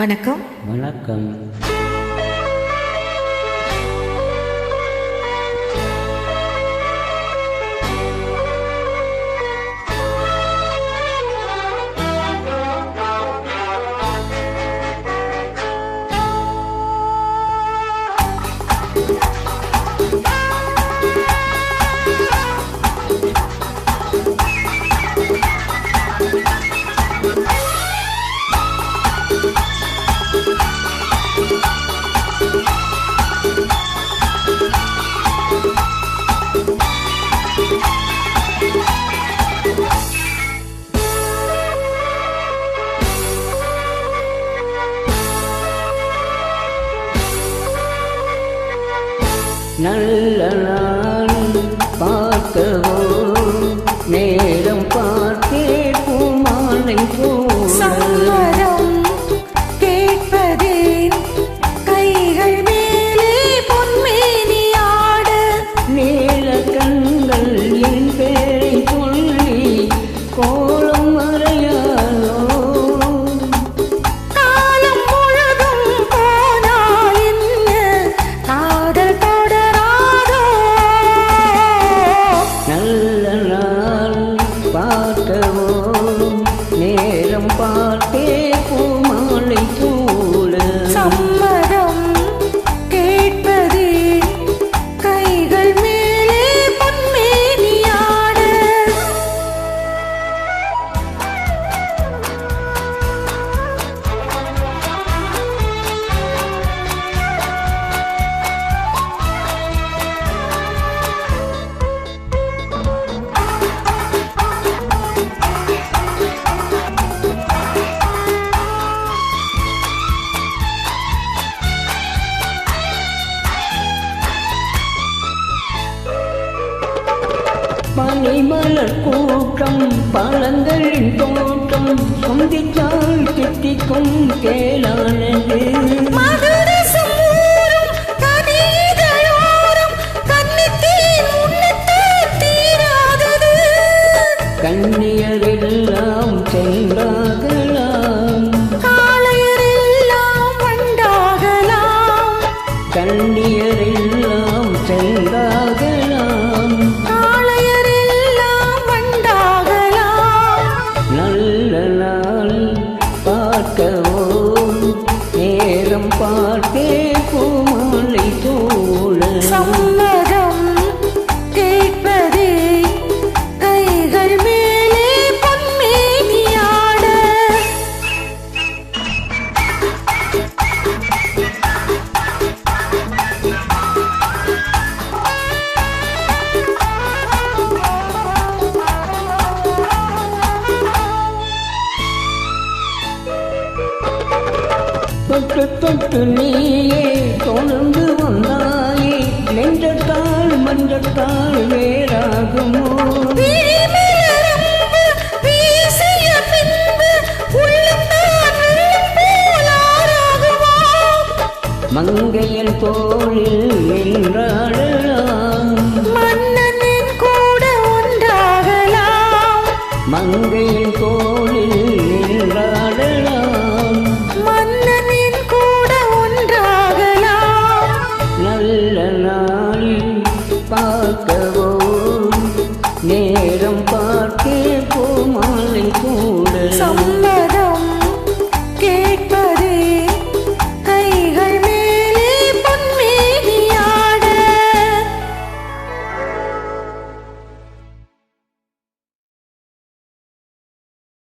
வணக்கம். வணக்கம். நல்ல நாள் பார்க்கவோ நேரம் பார்த்தே பூமாலை போ பனிமலர் கூட்டம் பழங்களின் தோட்டம் சந்தித்தால் தித்திக்கும் கேளானது. கண்ணியரெல்லாம் சென்றாகலாம் காளையரெல்லாம் வண்டாகலாம். கண்ணியரெல்லாம் சென்றாகலாம் நல்ல நாள் பார்க்கவோ நேரம் பார்க்க தொட்டு தொட்டு நீயே தொடர்ந்து வந்தாயே நெஞ்சத்தால் மஞ்சத்தால் வேறாகுமோ. மங்கையன் தோளில் நின்றாடலாம் மன்னனின் கூட ஒன்றாகலாம். மங்கையன் தோளில்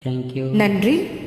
थैंक यू नंबर